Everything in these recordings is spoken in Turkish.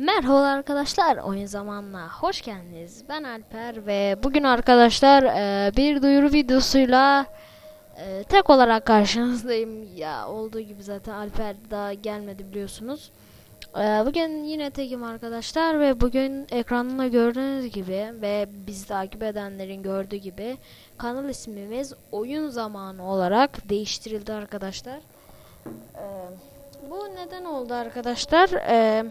Merhaba arkadaşlar, oyun zamanla hoş geldiniz. Ben Alper ve bugün arkadaşlar e, bir duyuru videosuyla e, tek olarak karşınızdayım. Ya olduğu gibi zaten Alper daha gelmedi biliyorsunuz. E, bugün yine tekim arkadaşlar ve bugün ekranda gördüğünüz gibi ve bizi takip edenlerin gördüğü gibi kanal ismimiz oyun zamanı olarak değiştirildi arkadaşlar. E, bu neden oldu arkadaşlar? Eee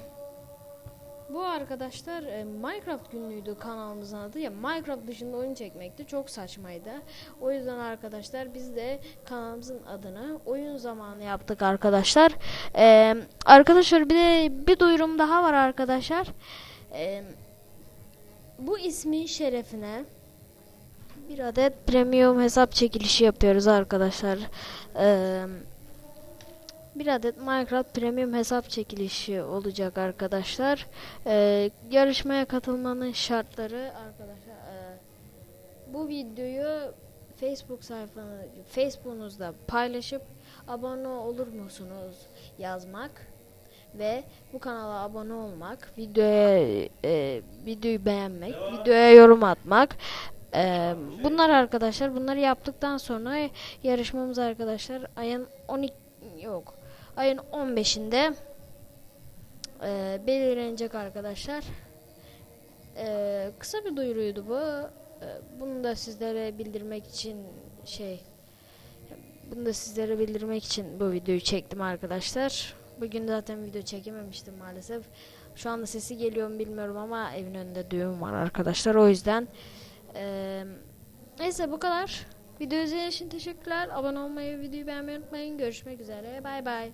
bu arkadaşlar e, Minecraft günlüğüydü kanalımızın adı ya Minecraft dışında oyun çekmekti çok saçmaydı. O yüzden arkadaşlar biz de kanalımızın adını oyun zamanı yaptık arkadaşlar. E, arkadaşlar bir de bir duyurum daha var arkadaşlar. E, bu ismin şerefine bir adet premium hesap çekilişi yapıyoruz arkadaşlar. Eee bir adet Minecraft Premium hesap çekilişi olacak arkadaşlar. Ee, yarışmaya katılmanın şartları arkadaşlar e, bu videoyu Facebook sayfanı Facebook'unuzda paylaşıp abone olur musunuz yazmak ve bu kanala abone olmak, videoya e, videoyu beğenmek, videoya yorum atmak. E, bunlar arkadaşlar bunları yaptıktan sonra yarışmamız arkadaşlar ayın 12 yok ayın 15'inde e, belirlenecek arkadaşlar. E, kısa bir duyuruydu bu. E, bunu da sizlere bildirmek için şey bunu da sizlere bildirmek için bu videoyu çektim arkadaşlar. Bugün zaten video çekememiştim maalesef. Şu anda sesi geliyor mu bilmiyorum ama evin önünde düğün var arkadaşlar. O yüzden e, neyse bu kadar. Video izlediğiniz için teşekkürler. Abone olmayı, videoyu beğenmeyi unutmayın. Görüşmek üzere. Bay bay.